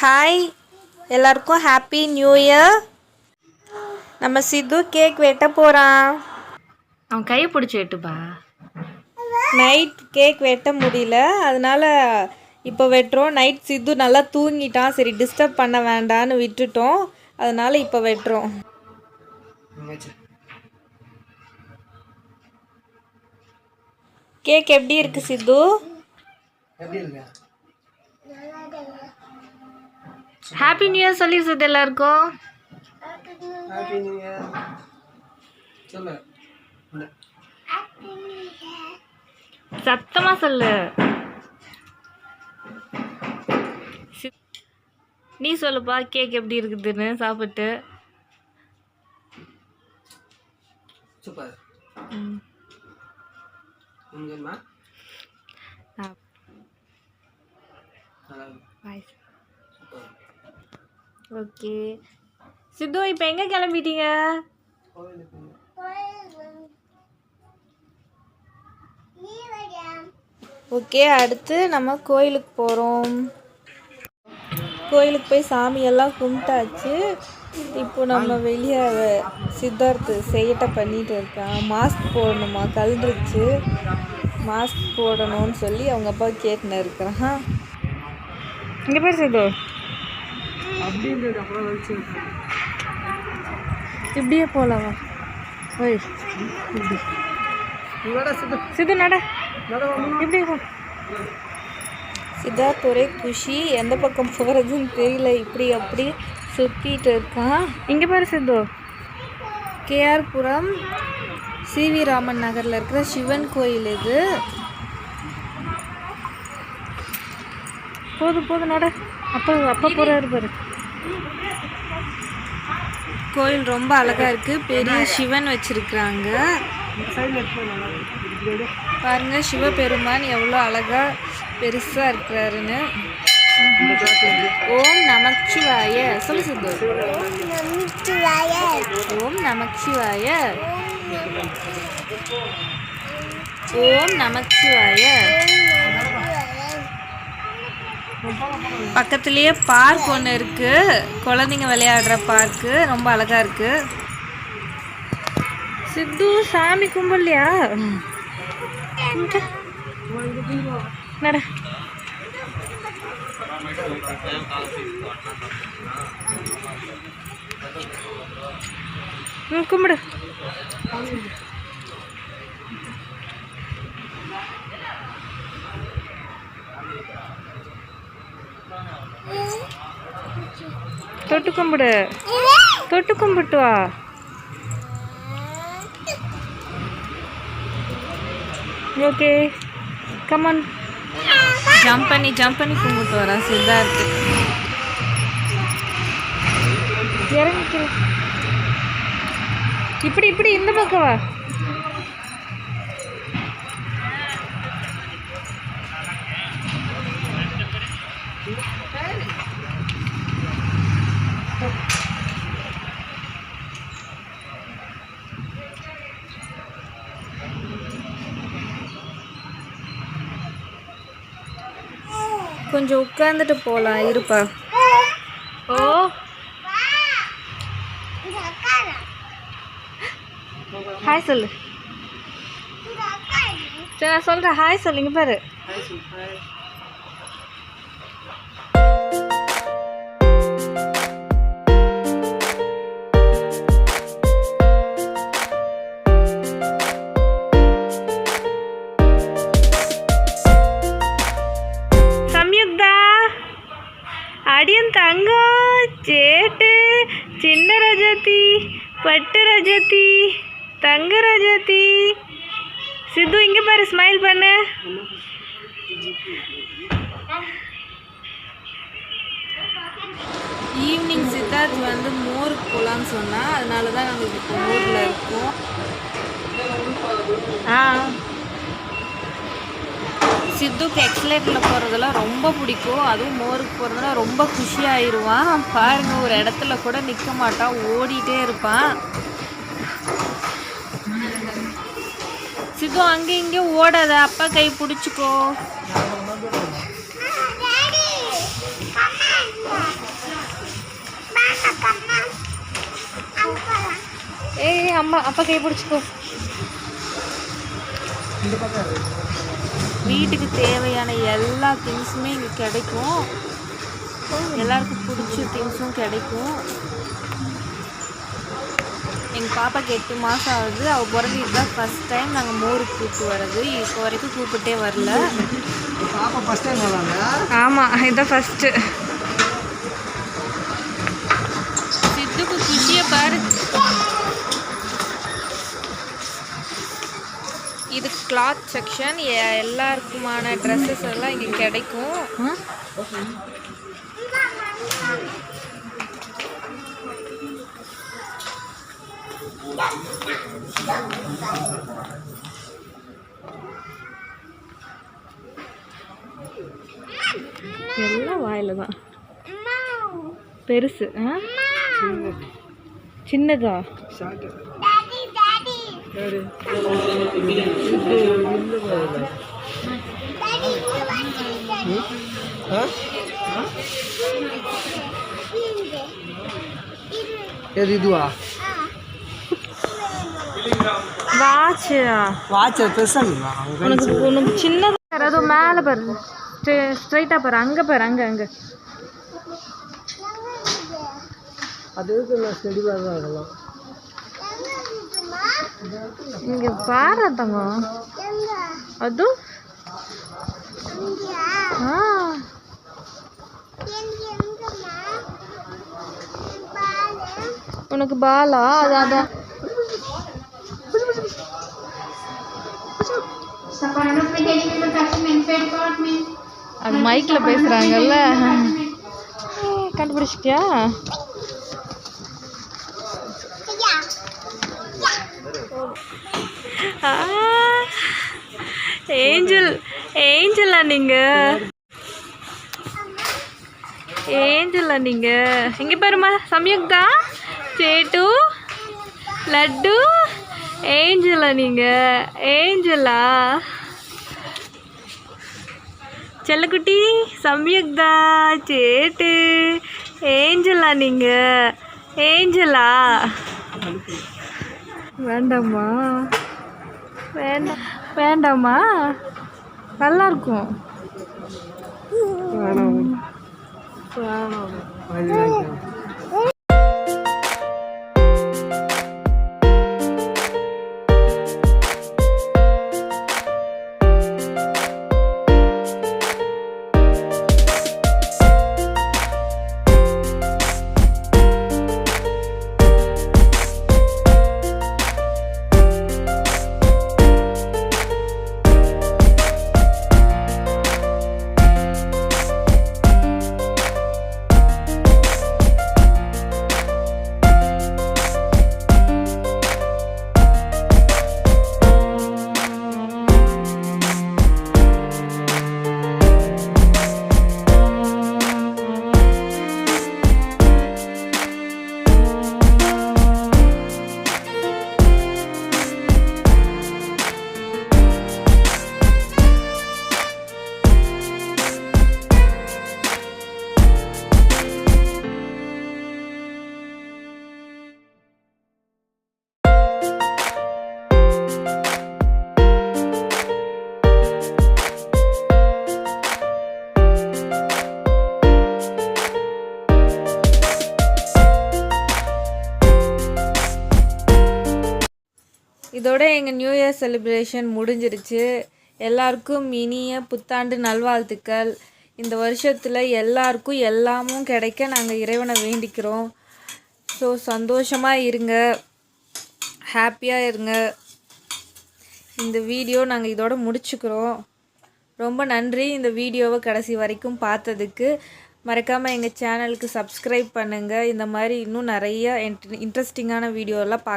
Hi எல்லாருக்கும் happy new year நம்ம சித்து cake வெட்ட போகிறான் அவன் கையை பிடிச்சி வெட்டுப்பா. நைட் கேக் வெட்ட முடியல. அதனால இப்போ வெட்டுறோம். நைட் சித்து நல்லா தூங்கிட்டான். சரி டிஸ்டர்ப் பண்ண வேண்டான்னு விட்டுட்டோம். அதனால இப்போ வெட்டுறோம். கேக் எப்படி இருக்கு சித்து? எப்படி இருக்க? ஹாப்பி நியூ இயர் சொல்லி சுத்த எல்லாருக்கும். ஹாப்பி நியூ இயர் சொல்லு. சத்தமா சொல்லு. நீ சொல்லுப்பா கேக் எப்படி இருக்குதுன்னு சாப்பிட்டு. சூப்பர். ம். உங்கம்மா ஓகே. சித்து இப்போ எங்கே கிளம்பிட்டீங்க? ஓகே அடுத்து நம்ம கோயிலுக்கு போகிறோம் கோயிலுக்கு போய் சாமியெல்லாம் கும்பிட்டாச்சு. இப்போ நம்ம வெளியே சித்தார்த்து செய்யட்ட பண்ணிட்டு இருக்கான் மாஸ்க் போடணுமா? கழுந்துருச்சு மாஸ்க் போடணும்னு சொல்லி அவங்க அப்பா கேட்டுன்னு இருக்கிறான் இங்கே பேர் சித்து அப்படின்றது அப்புறம் வச்சு இப்படியே போகலாமா ஓய் சித்து சித்து நட. நட இப்படியே போ. சித்தார்த் ஒரே குஷி. எந்த பக்கம் போகிறதுன்னு தெரியல. இப்படி அப்படி சுற்றிட்டு இருக்கான் இங்கே பாரு சித்து கேஆர்புரம் சிவி ராமன் நகரில் இருக்கிற சிவன் கோயில் இது. போதும் போதும் நட. அப்பா அப்பா போகிறாரு பாரு. கோயில் ரொம்ப அழகாக இருக்குது பெரிய சிவன் வச்சுருக்குறாங்க. பாருங்க சிவபெருமான் எவ்வளோ அழகா பெருசா இருக்கிறாருன்னு. ஓம் நமச்சிவாய. சொல்லு சித்து. ஓம் நமச்சிவாய. ஓம் நமச்சிவாய. பக்கத்துலேயே பார்க் ஒன்று இருக்கு. குழந்தைங்க விளையாடுற பார்க்கு ரொம்ப அழகா இருக்கு. சித்து சாமி கும்பிடலையா? நட. ம் கும்பிடு. தொட்டு கும்பிடு. தொட்டு கும்பிட்டு வா. ஓகே கமான் ஜம்ப் பண்ணி ஜம்ப் பண்ணி கும்பிட்டு வரா. சித்தார்த்து இறங்கிக்கல இப்படி இப்படி இந்த பக்கம் வா. கொஞ்சம் உட்காந்துட்டு போகலாம் இருப்பா. ஓ. ஹாய் சொல்லு. சரி நான் சொல்கிறேன் ஹாய் சொல்லு இங்க பாரு. சின்ன ரஜதி பட்டு ரஜதி தங்க ரஜதி. சித்து இங்க பாரு ஸ்மைல் பண்ணு. ஈவினிங் சித்தார்த் வந்து மோருக்கு போகலான்னு சொன்னா அதனால தான் நாங்கள் இப்போ மோரில் இருக்கோம். ஆ. சித்துக்கு எக்ஸ்லேட்டரில் போகிறதெல்லாம் ரொம்ப பிடிக்கும். அதுவும் மோருக்கு போகிறதுனா ரொம்ப குஷியாயிடுவான் பாருங்கள் ஒரு இடத்துல கூட நிற்க மாட்டான். ஓடிட்டே இருப்பான். சித்து அங்கே இங்கே ஓடாத. அப்பா கை பிடிச்சிக்கோ. ஏய் அம்மா அப்பா கை பிடிச்சிக்கோ. வீட்டுக்கு தேவையான எல்லா திங்ஸுமே இங்கே கிடைக்கும். எல்லாருக்கும் பிடிச்ச திங்ஸும் கிடைக்கும். எங்கள் பாப்பாக்கு எட்டு மாதம் ஆகுது. அவள் பிறகு இதுதான் ஃபஸ்ட் டைம் நாங்கள் மோருக்கு கூப்பிட்டு வர்றது. இப்போ வரைக்கும் கூப்பிட்டே வரல. பாப்பா ஃபர்ஸ்ட் டைம் ஆமாம் இதான் ஃபஸ்ட்டு இது கிளாத் செக்ஷன் எல்லாருக்குமான ட்ரெஸ்ஸஸ் எல்லாம் இங்கே கிடைக்கும். எல்லாம் வாயில தான் பெருசு சின்னதா? இதுவா? வாட்சா. வாட்ச் பெருசாங்களா உனக்கு உனக்கு சின்னதா ஏதோ மேலே பாரு. ஸ்ட்ரைட்டாக பாரு. அங்கே பாரு அங்கே அங்கே. அது தான் அதெல்லாம் இங்கே பாரு தங்கம் அது? ஆ. உனக்கு பாலா? அது அதான் அது மைக்கில் பேசுகிறாங்கல்ல கண்டுபிடிச்சிட்டியா? ஏஞ்சல் ஏஞ்சலா நீங்கள் ஏஞ்சலா நீங்கள் இங்கே பாருமா சம்யுக்தா சேட்டு லட்டு ஏஞ்சலா நீங்கள் ஏஞ்சலா? செல்லக்குட்டி சம்யுக்தா சேட்டு ஏஞ்சலா நீங்கள் ஏஞ்சலா? வேண்டாமா வேண்டாம் வேண்டாமா நல்லா இருக்கும் வேணாம். இதோட எங்கள் நியூ இயர் செலிப்ரேஷன் முடிஞ்சிருச்சு. எல்லாருக்கும் இனிய புத்தாண்டு நல்வாழ்த்துக்கள். இந்த வருஷத்தில் எல்லாருக்கும் எல்லாமும் கிடைக்க நாங்கள் இறைவனை வேண்டிக்கிறோம். ஸோ சந்தோஷமாக இருங்க. ஹாப்பியாக இருங்க. இந்த வீடியோ நாங்கள் இதோட முடிச்சுக்கிறோம். ரொம்ப நன்றி இந்த வீடியோவை கடைசி வரைக்கும் பார்த்ததுக்கு. மறக்காமல் எங்கள் சேனலுக்கு சப்ஸ்கிரைப் பண்ணுங்கள் இந்த மாதிரி இன்னும் நிறைய இன்ட்ரெஸ்டிங்கான வீடியோலாம் பார்க்க